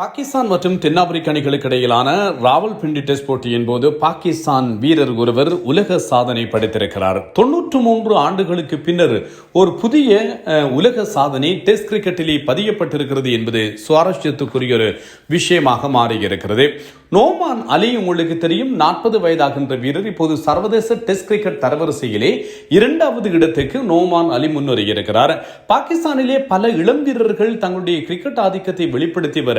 பாகிஸ்தான் மற்றும் தென்னாப்பிரிக்க அணிகளுக்கு இடையிலான ராவல்பிண்டி டெஸ்ட் போட்டியின் போது பாகிஸ்தான் வீரர் ஒருவர் உலக சாதனை படைத்திருக்கிறார். தொன்னூற்று மூன்று ஆண்டுகளுக்கு பின்னர் ஒரு புதிய உலக சாதனை டெஸ்ட் கிரிக்கெட்டிலே பதியப்பட்டிருக்கிறது என்பது சுவாரஸ்யத்துக்குரிய ஒரு விஷயமாக மாறியிருக்கிறது. நோமான் அலி உங்களுக்கு தெரியும் நாற்பது வயதாகின்ற வீரர் இப்போது சர்வதேச டெஸ்ட் கிரிக்கெட் தரவரிசையிலே இரண்டாவது இடத்துக்கு நோமான் அலி முன்னேறியிருக்கிறார். பாகிஸ்தானிலே பல இளம் வீரர்கள் தங்களுடைய கிரிக்கெட் ஆதிக்கத்தை வெளிப்படுத்தி வர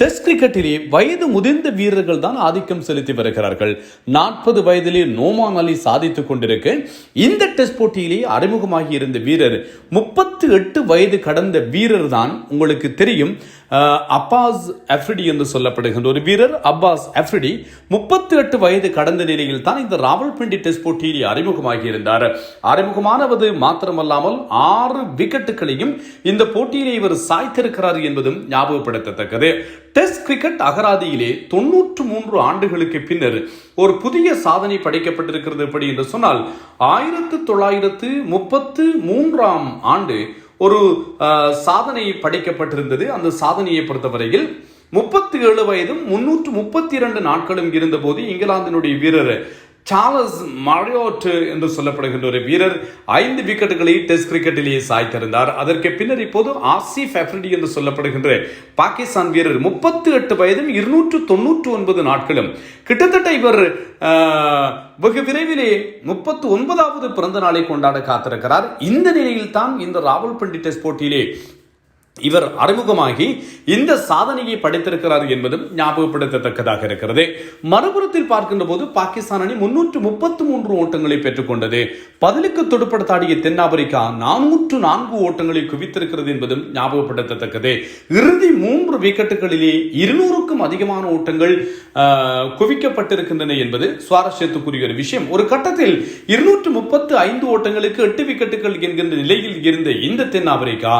டெஸ்ட் கிரிக்கெட்டிலே வயது முதிர்ந்த வீரர்கள் தான் ஆதிக்கம் செலுத்தி வருகிறார்கள். நாற்பது வயதிலே நோமான் அலி சாதித்துக் கொண்டிருக்க இந்த டெஸ்ட் போட்டியிலே அறிமுகமாகி இருந்த வீரர் முப்பத்து எட்டு வயது கடந்த வீரர் தான் உங்களுக்கு தெரியும். அப்பாஸ் அஃப்ரிடி என்று சொல்லப்படுகின்ற ஒரு வீரர் அப்பாஸ் அஃப்ரிடி முப்பத்தி எட்டு வயது கடந்த நிலையில் தான் இந்த ராவல்பிண்டி டெஸ்ட் போட்டியில் அறிமுகமாகி இருந்தார். அறிமுகமானவது மாத்திரமல்லாமல் ஆறு விக்கெட்டுகளையும் இந்த போட்டியிலே இவர் சாய்த்திருக்கிறார் என்பதும் ஞாபகப்படுத்தத்தக்கது. டெஸ்ட் கிரிக்கெட் அகராதியிலே தொன்னூற்று மூன்று ஆண்டுகளுக்கு பின்னர் ஒரு புதிய சாதனை படைக்கப்பட்டிருக்கிறது எப்படி என்று சொன்னால் ஆயிரத்து தொள்ளாயிரத்து முப்பத்து மூன்றாம் ஆண்டு ஒரு சாதனை படைக்கப்பட்டிருந்தது. அந்த சாதனையை பொறுத்தவரையில் முப்பத்தி ஏழு வயதும் முன்னூற்று முப்பத்தி இரண்டு நாட்களும் இருந்தபோது இங்கிலாந்தினுடைய வீரர் சார்லஸ் மரியோட் என்று சொல்லப்படுகின்ற ஒரு வீரர் ஐந்து விக்கெட்டுகளை டெஸ்ட் கிரிக்கெட்டிலேயே சாய்த்திருந்தார். அதற்கு பின்னர் இப்போது ஆசிஃப் அஃப்ரிடி என்று சொல்லப்படுகின்ற பாகிஸ்தான் வீரர் முப்பத்தி எட்டு வயதும் இருநூற்று தொன்னூற்று ஒன்பது நாட்களும். கிட்டத்தட்ட இவர் வெகு விரைவிலே முப்பத்து ஒன்பதாவது பிறந்த நாளை கொண்டாட காத்திருக்கிறார். இந்த நிலையில் தான் இந்த ராவல்பிண்டி டெஸ்ட் போட்டியிலே இவர் அறிமுகமாகி இந்த சாதனையை படைத்திருக்கிறார் என்பதும் ஞாபகப்படுத்தத்தக்கதாக இருக்கிறது. மறுபுறத்தில் பார்க்கின்ற போது பாகிஸ்தான் அணி முன்னூற்று முப்பத்தி மூன்று ஓட்டங்களை பெற்றுக்கொண்டது. பதிலுக்கு தொடுப்படுத்தாடிய தென்னாப்பிரிக்கா நானூற்று நான்கு ஓட்டங்களை குவித்திருக்கிறது என்பதும் ஞாபகப்படுத்தத்தக்கது. இறுதி மூன்று விக்கெட்டுகளிலே இருநூறுக்கும் அதிகமான ஓட்டங்கள் ஆஹ், குவிக்கப்பட்டிருக்கின்றன என்பது சுவாரஸ்யத்துக்குரிய ஒரு விஷயம். ஒரு கட்டத்தில் இருநூற்று முப்பத்து ஐந்து ஓட்டங்களுக்கு எட்டு விக்கெட்டுகள் என்கின்ற நிலையில் இருந்த இந்த தென்னாப்பிரிக்கா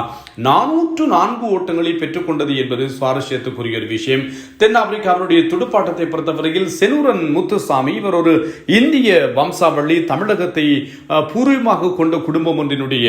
நானூற்று நான்கு ஓட்டங்களை பெற்றுக்கொண்டது என்பது சுவாரஸ்யத்துக்குரிய ஒரு விஷயம். தென்னாப்பிரிக்காவினுடைய துடுப்பாட்டத்தை பொறுத்தவரையில் செனூரன் முத்துசாமி இவர் ஒரு இந்திய வம்சாவளி தமிழகத்தை பூர்வீகமாக கொண்ட குடும்பம் ஒன்றினுடைய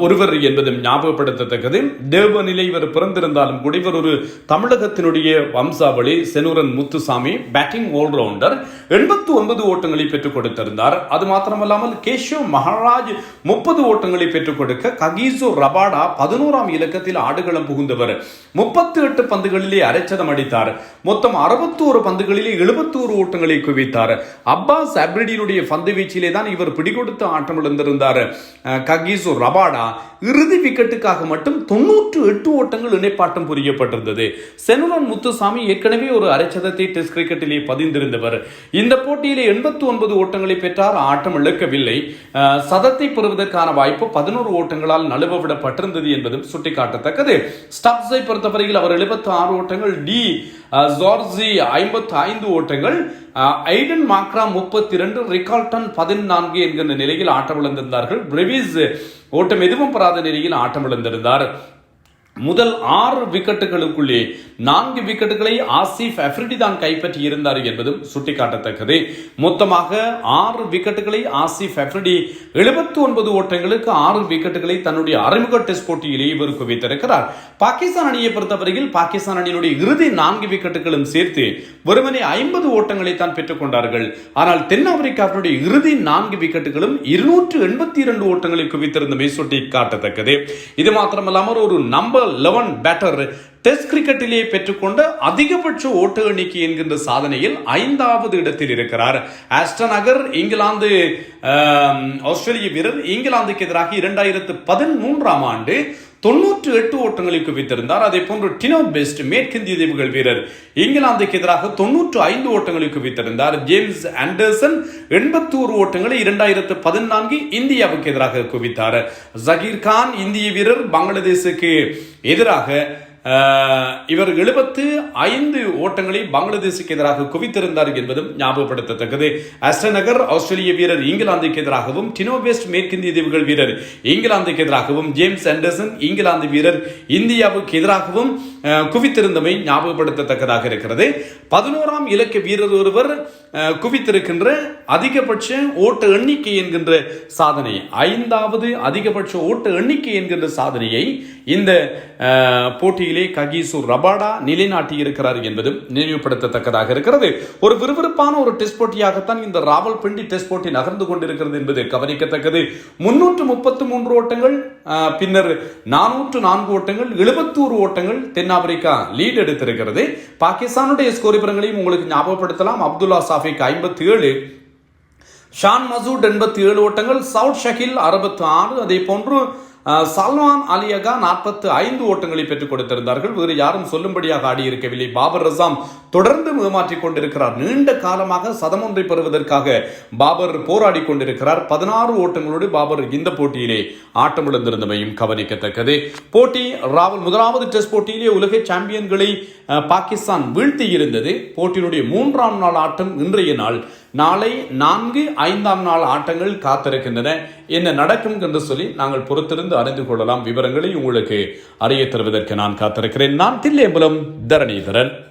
ஒருவர் என்பதும் ஞாபகப்படுத்தத்தக்கது. தேவநிலை இவர் பிறந்திருந்தாலும் கூட இவர் ஒரு தமிழகத்தினுடைய வம்சாவளி செனூரன் முத்துசாமி பேட்டிங் ஆல்ரவுண்டர் எண்பத்து ஒன்பது ஓட்டங்களை பெற்றுக் கொடுத்திருந்தார். அது மாத்திரமல்லாமல் கேஷவ் மகாராஜ் முப்பது ஓட்டங்களை பெற்றுக் கொடுக்க ககீசோ ரபாடா பதினோராம் இலக்கத்தில் ஆடுகளம் புகுந்தவர். முப்பத்தி எட்டு பந்துகளிலே அரைச்சதம் அடித்தார். மொத்தம் அறுபத்தோரு பந்துகளிலே எழுபத்தோரு ஓட்டங்களை குவித்தார். அப்பாஸ் அப்ரிடியினுடைய பந்து வீச்சிலே தான் இவர் பிடிகொடுத்து ஆட்டம் இழந்திருந்தார் அஹ், ககீசோ ரபாடா இறுதி விக்கெட்டுக்காக மட்டும் தொன்னூற்று எட்டு ஓட்டங்கள் இணைப்பாட்டம் புரியப்பட்டிருந்தது. செனுரன் முத்துசாமி ஏற்கனவே ஒரு அரைச்சதத்தை டெஸ்ட் கிரிக்கெட்டிலே பதிந்திருந்தவர். இந்த போட்டியிலே எண்பத்தி ஒன்பது ஓட்டங்களை பெற்றார் ஆட்டம் இழக்கவில்லை. சதத்தை பெறுவதற்கான வாய்ப்பு பதினோரு ஓட்டங்களால் நழுவ விடப்பட்டிருந்தது என்பதும் சுட்டிக்காட்டத்தக்கது. ஸ்டப்ஸை பொறுத்தவரையில் அவர் எழுபத்தி ஆறு ஓட்டங்கள் டி ஜார்ஜி ஐம்பத்தி ஐந்து ஓட்டங்கள் ஐடன் மாக்ரா முப்பத்தி இரண்டு ரிகால்டன் பதினான்கு என்கிற நிலையில் ஆட்டம் இழந்திருந்தார்கள் ஓட்டம் எதுவும் பெறாத நிலையில் ஆட்டமிழந்திருந்தார். முதல் ஆறு விக்கெட்டுகளுக்குள்ளே நான்கு விக்கெட்டுகளை ஆசிஃப் அஃப்ரிடி தான் கைப்பற்றி இருந்தார் என்பதும் சுட்டிக்காட்டத்தக்கது. மொத்தமாக ஆறு விக்கெட்டுகளை ஆசிஃப் அஃப்ரிடி எழுபத்தி ஒன்பது ஓட்டங்களுக்கு ஆறு விக்கெட்டுகளை தன்னுடைய அறிமுக டெஸ்ட் போட்டியிலே இவர் குவித்திருக்கிறார் பாகிஸ்தான் அணியை பொறுத்தவரையில் பாகிஸ்தான் அணியினுடைய இறுதி நான்கு விக்கெட்டுகளும் சேர்த்து வெறுமனே ஐம்பது ஓட்டங்களை தான் பெற்றுக் கொண்டார்கள். ஆனால் தென்னாப்பிரிக்காவினுடைய இறுதி நான்கு விக்கெட்டுகளும் இருநூற்று எண்பத்தி இரண்டு ஓட்டங்களை குவித்திருந்தமை சுட்டி காட்டத்தக்கது இது மாத்திரமல்லாமல் ஒரு நம்பர் லெவன் பேட்டர் டெஸ்ட் கிரிக்கெட்டிலே பெற்றுக்கொண்ட அதிகபட்ச ஓட்டு எண்ணிக்கை என்கின்ற சாதனையில் ஐந்தாவது இடத்தில் இருக்கிறார். ஆஸ்டன் அகர் இங்கிலாந்து ஆஸ்திரேலிய வீரர் இங்கிலாந்துக்கு எதிராக இரண்டாயிரத்து பதிமூன்றாம் ஆண்டு தொன்னூற்று எட்டு ஓட்டங்களை குவித்திருந்தார். அதே போன்று டினோ பெஸ்ட் மேற்கிந்திய தீவுகள் வீரர் இங்கிலாந்துக்கு எதிராக தொன்னூற்று ஐந்து ஓட்டங்களை குவித்திருந்தார். ஜேம்ஸ் ஆண்டர்சன் எண்பத்தோரு ஓட்டங்களை இரண்டாயிரத்து பதினான்கு இந்தியாவுக்கு எதிராக குவித்தார். ஜகீர் கான் இந்திய வீரர் பங்களாதேஷுக்கு எதிராக இவர் எழுபத்து ஐந்து ஓட்டங்களை பங்களாதேஷுக்கு எதிராக குவித்திருந்தார் என்பதும் ஞாபகப்படுத்தத்தக்கது. அஸ்டநகர் ஆஸ்திரேலிய வீரர் இங்கிலாந்துக்கு எதிராகவும் டினோபெஸ்ட் மேற்கிந்திய தீவுகள் வீரர் இங்கிலாந்துக்கு எதிராகவும் ஜேம்ஸ் ஆண்டர்சன் இங்கிலாந்து வீரர் இந்தியாவுக்கு எதிராகவும் குவித்திருந்தமை ஞாபகப்படுத்தத்தக்கதாக இருக்கிறது. பதினோராம் இலக்க வீரர் ஒருவர் குவித்திருக்கின்ற அதிகபட்ச ஓட்ட எண்ணிக்கை என்கின்ற சாதனை ஐந்தாவது அதிகபட்ச ஓட்ட எண்ணிக்கை என்கின்ற சாதனையை இந்த போட்டியிலே ககீசு ரபாடா நிலைநாட்டியிருக்கிறார் என்பதும் நினைவுபடுத்தத்தக்கதாக இருக்கிறது. ஒரு விறுவிறுப்பான ஒரு டெஸ்ட் போட்டியாகத்தான் இந்த ராவல்பிண்டி டெஸ்ட் போட்டி நகர்ந்து கொண்டிருக்கிறது என்பது கவனிக்கத்தக்கது. முன்னூற்று முப்பத்து மூன்று ஓட்டங்கள் பின்னர் நானூற்று நான்கு ஓட்டங்கள் எழுபத்தோரு ஓட்டங்கள் தென்னாப்பிரிக்கா லீட் எடுத்திருக்கிறது. பாகிஸ்தானுடைய ஸ்கோர் உங்களுக்கு ஞாபகப்படுத்தலாம். அப்துல்லா சாஃபிக் ஐம்பத்தி ஏழு ஷான் மசூட் எண்பத்தி ஏழு ஓட்டங்கள். சவுத் ஷகில் அறுபத்தி ஆறு அதே போன்று சல்மான் அலியகா நாற்பத்து ஐந்து ஓட்டங்களை பெற்றுக் கொடுத்திருந்தார்கள். வேறு யாரும் சொல்லும்படியாக ஆடியிருக்கவில்லை. பாபர் ரசாம் தொடர்ந்து ஏமாற்றிக் கொண்டிருக்கிறார். நீண்ட காலமாக சதம் ஒன்றை பெறுவதற்காக பாபர் போராடி கொண்டிருக்கிறார். பதினாறு ஓட்டங்களோடு பாபர் இந்த போட்டியிலே ஆட்டமிழந்திருந்தமையும் கவனிக்கத்தக்கது. போட்டி ராவல் முதலாவது டெஸ்ட் போட்டியிலே உலக சாம்பியன்களை பாகிஸ்தான் வீழ்த்தி இருந்தது போட்டியினுடைய மூன்றாம் நாள் ஆட்டம் இன்றைய நாள் நாளை நான்கு ஐந்தாம் நாள் ஆட்டங்கள் காத்திருக்கின்றன. என்ன நடக்கும் என்று சொல்லி நாங்கள் பொறுத்திருந்து அறிந்து கொள்ளலாம் விவரங்களை உங்களுக்கு அறிய தருவதற்கு நான் காத்திருக்கிறேன். நான் தில்லேம்பலம் தரணிதரன்.